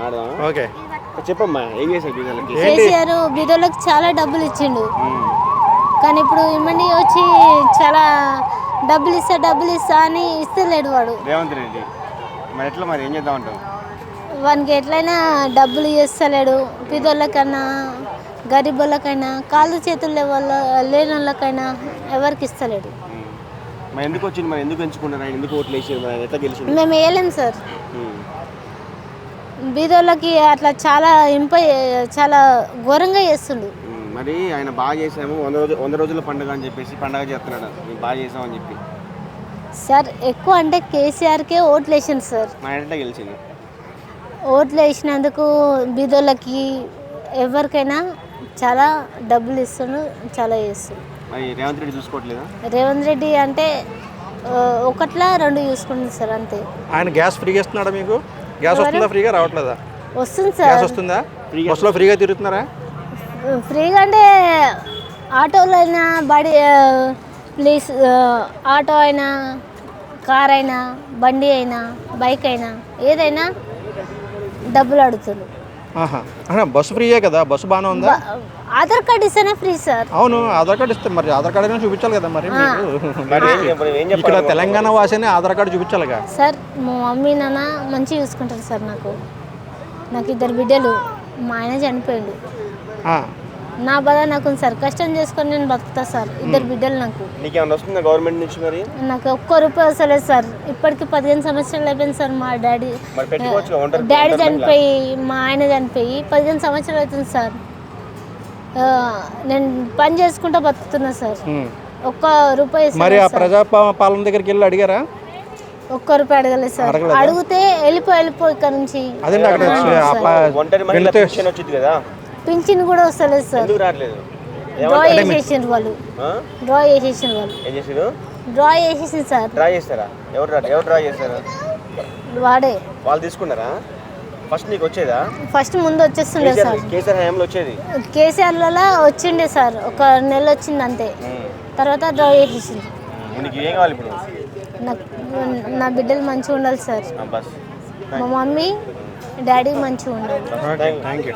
ఆడదాం ఓకే. చెప్పమ్మా ఏం చేశారు కేసీఆర్ బీదోళ్ళకి చాలా డబ్బులు ఇచ్చిండు. కానీ ఇప్పుడు ఇమ్మడి వచ్చి చాలా డబ్బులు ఇస్తా డబ్బులు ఇస్తా అని ఇస్తలేడు వాడు. రేవంత్ రెడ్డి మరి ఎట్లా మరి ఏం చేద్దాం అంటావు వానికి ఎట్లయినా డబ్బులు ఇస్తలేడు బీదోళ్ళకైనా గరీబులకైనా కాళ్ళు చేతులు లేని వాళ్ళకైనా ఎవరికి ఇస్తలేడు. ఉమ్. మరి ఎందుకు వచ్చింది మరి ఎందుకు ఎంచుకున్నారు ఆయన? ఎందుకు ఓట్లు వేసారు మరి ఆయన ఎట్లా గెలిచింది మేము వేయలేం సార్. బీదోళ్ళకి అట్లా చాలా ఇంప చాలా ఘోరంగా చేస్తుండు. మరి ఆయన బాగా చేసాము వంద రోజు వంద రోజుల పండుగ అని చెప్పేసి పండుగ చేస్తున్నాడు. మేము బాగా చేసామని చెప్పి. సార్ ఎక్కువ అంటే కేసీఆర్కే ఓట్లు వేసిండు సార్. మా ఎట్లా గెలిచింది ఓట్లు వేసినందుకు బీదోళ్ళకి ఎవరికైనా చాలా డబ్బులు ఇస్తుండు చాలా చేస్తుండు. మరి రేవంత్ రెడ్డి చూసుకోవట్లేదా? రేవంత్ రెడ్డి అంటే ఒకట్లా రెండు చూసుకుంటుంది సార్ అంతే. ఆయన గ్యాస్ ఫ్రీగా ఇస్తున్నాడా మీకు? గ్యాస్ వస్తుందా ఫ్రీగా? రావట్లేదా? వస్తుంది గ్యాస్ సార్ వస్తుందా బస్సులో ఫ్రీగా తిరుగుతున్నారా? ఫ్రీగా అంటే ఆటోలో అయినా బడి ప్లీజ్ ఆటో అయినా కార్ అయినా బండి అయినా బైక్ అయినా ఏదైనా డబ్బులు అడుగుతున్నారు. ఆహా. బస్సు ఫ్రీయే కదా? బస్సు బాగానే ఉందా? ఆధార్ కార్డ్ ఇస్తేనే ఫ్రీ సార్. అవును ఆధార్ కార్డు ఇస్తే మరి ఆధార్ కార్డు అయినా చూపించాలి కదా మరి మరి? ఇక్కడ తెలంగాణ వాసిని ఆధార్ కార్డు చూపించాలిగా? సార్ మా మమ్మీ నాన్న మంచిగా చూసుకుంటారు సార్ నాకు. నాకు ఇద్దరు బిడ్డలు. మా ఆయన చనిపోయిండు. ఆ, నా బాధ నాకు ఉంది సార్ కష్టం చేసుకొని నేను బతుకుతా సార్ ఇద్దరు బిడ్డలు నాకు. నీకేమైనా వస్తుందా గవర్నమెంట్ నుంచి మరి? నాకు ఒక్క రూపాయి వస్తలేదు సార్ ఇప్పటికి పదిహేను సంవత్సరాలు అయిపోయింది సార్ మా డాడీ. డాడీ. చనిపోయి మా ఆయన చనిపోయి పదిహేను సంవత్సరాలు అవుతుంది సార్. ఆ, నేను పని చేసుకుంటూ బతుకుతున్నా సార్. ఒక్క రూపాయి మరి ఆ సార్. ప్రజా పాలన దగ్గరికి వెళ్ళి అడిగారా? ఒక్క రూపాయి అడగలేదు సార్? అడిగితే వెళ్ళిపో వెళ్ళిపో ఇక్కడ నుంచి. పింఛన్ కూడా వస్తలేదు సార్. ఎందుకు రావట్లేదు? డ్రా చేసేసిండ్రు వాళ్ళు. ఆ? డ్రా చేసేసిండ్రు వాళ్ళు. ఏం చేసారు డ్రా చేసేసింది సార్. డ్రా చేస్తారా? ఎవరు డ్రా ఎవరు డ్రా చేస్తారా? వాడే. వాళ్ళు తీసుకున్నారా? ఫస్ట్ నీకు వచ్చేదా? ఫస్ట్ ముందు వచ్చేస్తుండే కేసీఆర్ సార్. కేసీఆర్ హయాంలో వచ్చేది? కేసీఆర్లలో వచ్చిండే సార్. ఒక నెల వచ్చింది అంతే. తర్వాత డ్రా చేసేసింది. నీకు ఏం కావాలి ఇప్పుడు? నాకు నా బిడ్డలు మంచిగా ఉండాలి సార్. మా మమ్మీ డాడీ మంచిగా ఉండాలి. Thank you.